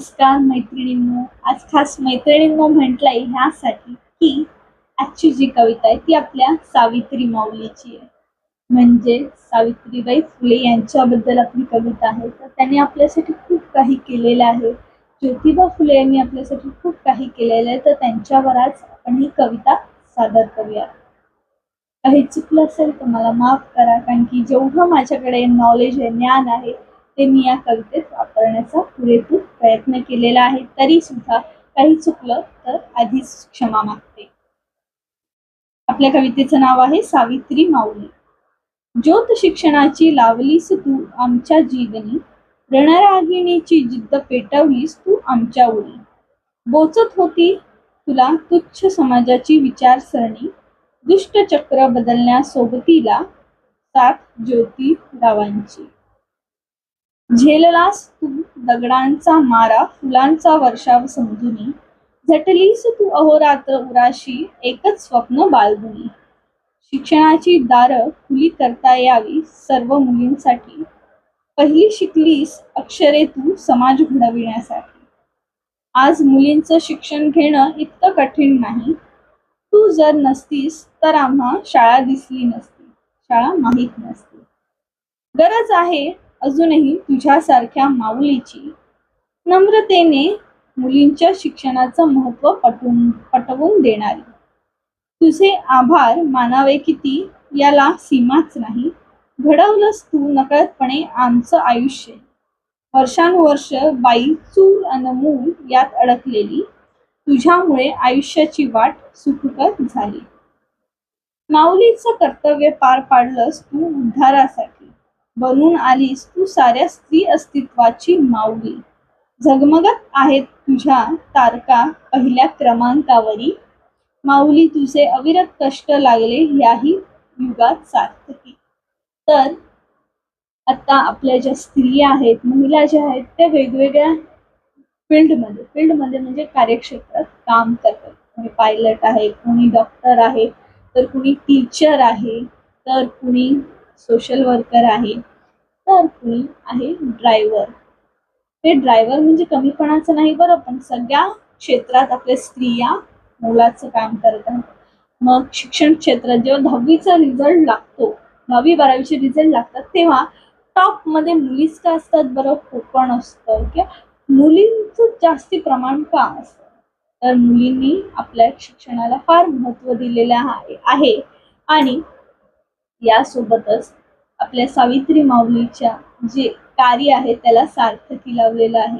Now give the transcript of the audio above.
नमस्कार मैत्रिणींनो. आज खास मैत्रिणींनो म्हटलंय ह्यासाठी की आजची जी कविता आहे ती आपल्या सावित्री माऊलीची आहे. म्हणजे सावित्रीबाई फुले यांच्याबद्दल आपली कविता आहे. तर त्यांनी आपल्यासाठी खूप काही केलेलं आहे. ज्योतिबा फुले यांनी आपल्यासाठी खूप काही केलेलं आहे. तर त्यांच्यावर आज आपण ही कविता सादर करूया. काही चुकलं असेल तर मला माफ करा. कारण की जेवढं माझ्याकडे नॉलेज आहे ज्ञान आहे ते मी या कवितेत वापरण्याचा पुरेपूर प्रयत्न केलेला आहे. तरी सुद्धा काही चुकलं तर आधीच क्षमा मागते. आपल्या कवितेचं नाव आहे सावित्री माऊली. ज्योत शिक्षणाची लावलीस तू आमच्या जीवनी. रणरागिणीची जिद्द पेटवलीस तू आमच्या उरी बोचत होती तुला तुच्छ समाजाची विचारसरणी. दुष्ट चक्र बदलण्यासोबतीला साथ ज्योती रावांची झेललास तू दगडांचा मारा फुलांचा वर्षाव समजुनी झटलीस तू अहोरात्र उराशी एकच स्वप्न बाळगुनी शिक्षणाची दारं खुली करता यावी सर्व मुलींसाठी. पहिली शिकलीस अक्षरे तू समाज घडविण्यासाठी. आज मुलींचं शिक्षण घेणं इतकं कठीण नाही. तू जर नसतीस तर आम्हा शाळा दिसली नसती. शाळा माहीत नसती. गरज आहे अजूनही तुझ्यासारख्या माऊलीची नम्रतेने मुलींच्या शिक्षणाचं महत्त्व पटवून पटवून देणारी. तुझे आभार मानावे किती याला सीमाच नाही. घडवलंस तू नकळतपणे आमचं आयुष्य. वर्षानुवर्ष बाई चूल अन मूल यात अडकलेली. तुझ्यामुळे आयुष्याची वाट सुखकर झाली. माऊलीचं कर्तव्य पार पाडलंस तू उद्धारासाठी. बनून आलीस तू साऱ्या स्त्री अस्तित्वाची माऊली. झगमगत आहेत तुझ्या तारका पहिल्या क्रमांकावरी. माऊली तुझे अविरत कष्ट लागले याही युगात सार्थकी. तर आता आपल्या ज्या स्त्रिया आहेत महिला ज्या आहेत त्या वेगवेगळ्या फील्डमध्ये. फील्डमध्ये म्हणजे कार्यक्षेत्रात काम करतात. कोणी पायलट आहे कोणी डॉक्टर आहे तर कुणी टीचर आहे तर कुणी सोशल वर्कर आहे. तर कुणी आहे ड्रायव्हर हे ड्रायव्हर म्हणजे कमीपणाचं नाही बरं पण सगळ्या क्षेत्रात आपल्या स्त्रिया मोलाचं काम करत आहेत. मग शिक्षण क्षेत्रात जेव्हा दहावीचा रिझल्ट लागतो दहावी बारावीचे रिझल्ट लागतात तेव्हा टॉपमध्ये मुलीच का असतात बरं? कोकण असतं किंवा मुलींचं जास्ती प्रमाण का असतं? तर मुलींनी आपल्या शिक्षणाला फार महत्त्व दिलेलं आहे. आहे. आणि यासोबतच आपल्या सावित्री माऊलीच्या जे कार्य आहे त्याला सार्थकी लावलेलं आहे.